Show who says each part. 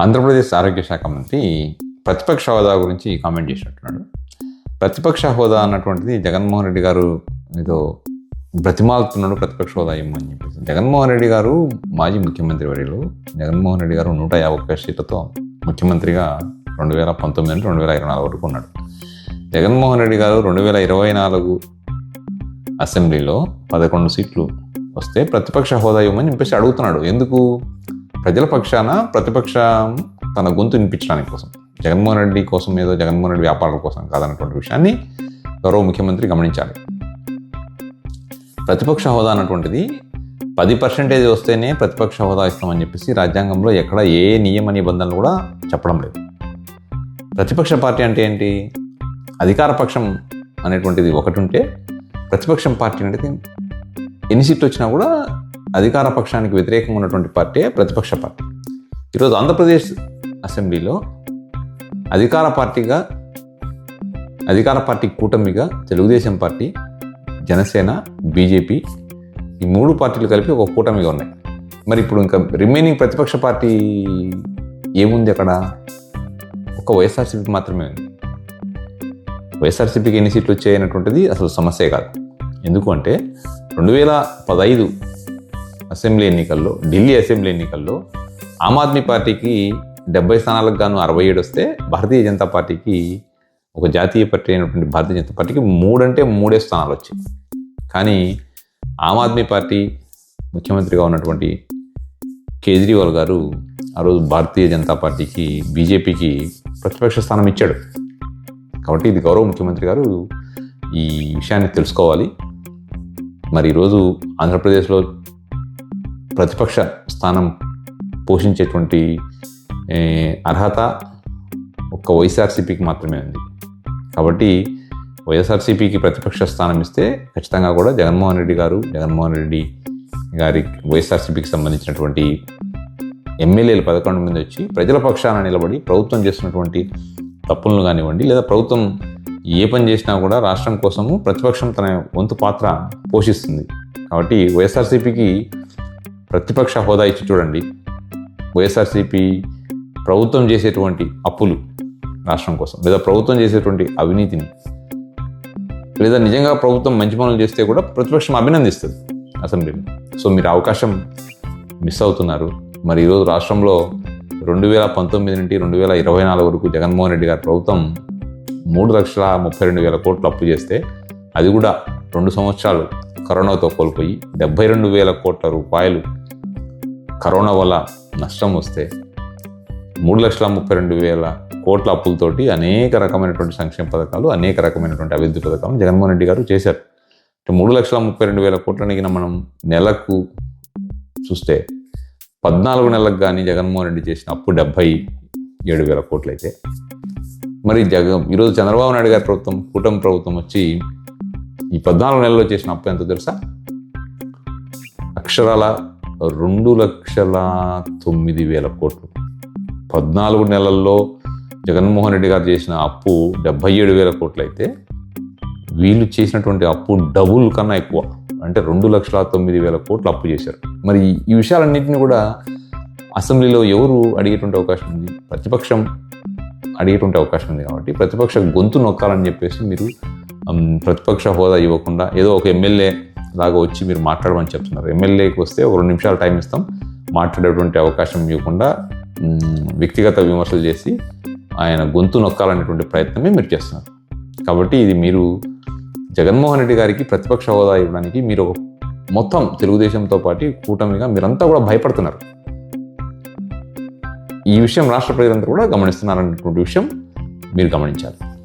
Speaker 1: ఆంధ్రప్రదేశ్ ఆరోగ్య శాఖ మంత్రి ప్రతిపక్ష హోదా గురించి కామెంట్ చేసినట్టున్నాడు. ప్రతిపక్ష హోదా అన్నటువంటిది జగన్మోహన్ రెడ్డి గారు ఏదో బ్రతిమాలుతున్నాడు ప్రతిపక్ష హోదా ఇమ్మని చెప్పేసి. జగన్మోహన్ రెడ్డి గారు మాజీ ముఖ్యమంత్రి వర్యులు. జగన్మోహన్ రెడ్డి గారు నూట యాభై ఒక్క సీట్లతో ముఖ్యమంత్రిగా రెండు వేల పంతొమ్మిది నుండి రెండు వేల ఇరవై నాలుగు వరకు ఉన్నాడు. జగన్మోహన్ రెడ్డి గారు రెండు వేల ఇరవై నాలుగు అసెంబ్లీలో పదకొండు సీట్లు వస్తే ప్రతిపక్ష హోదా ఇవ్వమని చెప్పేసి అడుగుతున్నాడు. ఎందుకు? ప్రజల పక్షాన ప్రతిపక్షం తన గొంతు వినిపించడానికి కోసం జగన్మోహన్ రెడ్డి కోసం ఏదో జగన్మోహన్ రెడ్డి వ్యాపారాల కోసం కాదన్నటువంటి విషయాన్ని గౌరవ ముఖ్యమంత్రి గమనించాలి. ప్రతిపక్ష హోదా అన్నటువంటిది పది పర్సెంటేజ్ వస్తేనే ప్రతిపక్ష హోదా ఇస్తామని చెప్పేసి రాజ్యాంగంలో ఎక్కడ ఏ నియమ నిబంధనలు కూడా చెప్పడం లేదు. ప్రతిపక్ష పార్టీ అంటే ఏంటి? అధికార పక్షం అనేటువంటిది ఒకటి ఉంటే ప్రతిపక్షం పార్టీ అనేది ఎన్ని సీట్లు వచ్చినా కూడా అధికార పక్షానికి వ్యతిరేకంగా ఉన్నటువంటి పార్టీ ప్రతిపక్ష పార్టీ. ఈరోజు ఆంధ్రప్రదేశ్ అసెంబ్లీలో అధికార పార్టీగా అధికార పార్టీ కూటమిగా తెలుగుదేశం పార్టీ జనసేన బీజేపీ ఈ మూడు పార్టీలు కలిపి ఒక కూటమిగా ఉన్నాయి. మరి ఇప్పుడు ఇంకా రిమైనింగ్ ప్రతిపక్ష పార్టీ ఏముంది అక్కడ? ఒక వైఎస్ఆర్సీపీ మాత్రమే ఉంది. వైఎస్ఆర్సీపీకి ఎన్ని సీట్లు వచ్చాయి అనేటువంటిది అసలు సమస్యే కాదు. ఎందుకు అంటే రెండు వేల పదైదు అసెంబ్లీ ఎన్నికల్లో ఢిల్లీ అసెంబ్లీ ఎన్నికల్లో ఆమ్ ఆద్మీ పార్టీకి డెబ్బై స్థానాలకు గాను అరవై ఏడు వస్తే భారతీయ జనతా పార్టీకి ఒక జాతీయ పార్టీ అయినటువంటి భారతీయ జనతా పార్టీకి మూడంటే మూడే స్థానాలు వచ్చాయి. కానీ ఆమ్ ఆద్మీ పార్టీ ముఖ్యమంత్రిగా ఉన్నటువంటి కేజ్రీవాల్ గారు ఆ రోజు భారతీయ జనతా పార్టీకి బీజేపీకి ప్రతిపక్ష స్థానం ఇచ్చాడు. కాబట్టి ఇది గౌరవ ముఖ్యమంత్రి గారు ఈ విషయాన్ని తెలుసుకోవాలి. మరి ఈరోజు ఆంధ్రప్రదేశ్లో ప్రతిపక్ష స్థానం పోషించేటువంటి అర్హత ఒక్క వైఎస్ఆర్సీపీకి మాత్రమే ఉంది. కాబట్టి వైఎస్ఆర్సీపీకి ప్రతిపక్ష స్థానం ఇస్తే ఖచ్చితంగా కూడా జగన్మోహన్ రెడ్డి గారు జగన్మోహన్ రెడ్డి గారి వైఎస్ఆర్సీపీకి సంబంధించినటువంటి ఎమ్మెల్యేలు పదకొండు మంది వచ్చి ప్రజల పక్షాన నిలబడి ప్రభుత్వం చేస్తున్నటువంటి తప్పులను కానివ్వండి లేదా ప్రభుత్వం ఏ పని చేసినా కూడా రాష్ట్రం కోసము ప్రతిపక్షం తన వంతు పాత్ర పోషిస్తుంది. కాబట్టి వైఎస్ఆర్సీపీకి ప్రతిపక్ష హోదా ఇచ్చి చూడండి. వైఎస్ఆర్సీపీ ప్రభుత్వం చేసేటువంటి అప్పులు రాష్ట్రం కోసం లేదా ప్రభుత్వం చేసేటువంటి అవినీతిని లేదా నిజంగా ప్రభుత్వం మంచి పనులు చేస్తే కూడా ప్రతిపక్షం అభినందిస్తుంది అసెంబ్లీలో సో మీరు అవకాశం మిస్ అవుతున్నారు. మరి ఈరోజు రాష్ట్రంలో రెండు వేల పంతొమ్మిది నుండి రెండు వేల ఇరవై నాలుగు వరకు జగన్మోహన్ రెడ్డి గారి ప్రభుత్వం మూడు లక్షల ముప్పై రెండు వేల కోట్లు అప్పు చేస్తే అది కూడా రెండు సంవత్సరాలు కరోనాతో కోల్పోయి డెబ్బై రెండు వేల కోట్ల రూపాయలు కరోనా వల్ల నష్టం వస్తే మూడు లక్షల ముప్పై రెండు వేల కోట్ల అప్పులతోటి అనేక రకమైనటువంటి సంక్షేమ పథకాలు అనేక రకమైనటువంటి అభివృద్ధి పథకాలు జగన్మోహన్ రెడ్డి గారు చేశారు. మూడు లక్షల ముప్పై రెండు వేల కోట్లని మనం నెలకు చూస్తే పద్నాలుగు నెలలకు కానీ జగన్మోహన్ రెడ్డి చేసిన అప్పు డెబ్బై ఏడు వేల కోట్లు అయితే మరి జగ ఈరోజు చంద్రబాబు నాయుడు గారి ప్రభుత్వం కూటమి ప్రభుత్వం వచ్చి ఈ పద్నాలుగు నెలల్లో చేసిన అప్పు ఎంత తెలుసా? అక్షరాల రెండు లక్షల తొమ్మిది వేల కోట్లు. పద్నాలుగు నెలల్లో జగన్మోహన్ రెడ్డి గారు చేసిన అప్పు డెబ్బై ఏడు వేల కోట్లు అయితే వీళ్ళు చేసినటువంటి అప్పు డబుల్ కన్నా ఎక్కువ. అంటే రెండు లక్షల తొమ్మిది వేల కోట్లు అప్పు చేశారు. మరి ఈ విషయాలన్నింటినీ కూడా అసెంబ్లీలో ఎవరు అడిగేటువంటి అవకాశం ఉంది? ప్రతిపక్షం అడిగేటువంటి అవకాశం ఉంది కాబట్టి ప్రతిపక్ష గొంతు నొక్కాలని చెప్పేసి మీరు ప్రతిపక్ష హోదా ఇవ్వకుండా ఏదో ఒక ఎమ్మెల్యే లాగా వచ్చి మీరు మాట్లాడమని చెప్తున్నారు. ఎమ్మెల్యేకి వస్తే ఒక రెండు నిమిషాలు టైం ఇస్తాం. మాట్లాడేటువంటి అవకాశం ఇవ్వకుండా వ్యక్తిగత విమర్శలు చేసి ఆయన గొంతు నొక్కాలనేటువంటి ప్రయత్నమే మీరు చేస్తున్నారు. కాబట్టి ఇది మీరు జగన్మోహన్ రెడ్డి గారికి ప్రతిపక్ష హోదా ఇవ్వడానికి మీరు ఒక మొత్తం తెలుగుదేశంతో పాటు కూటమిగా మీరంతా కూడా భయపడుతున్నారు. ఈ విషయం రాష్ట్ర ప్రజలందరూ కూడా గమనిస్తున్నారనేటువంటి విషయం మీరు గమనించాలి.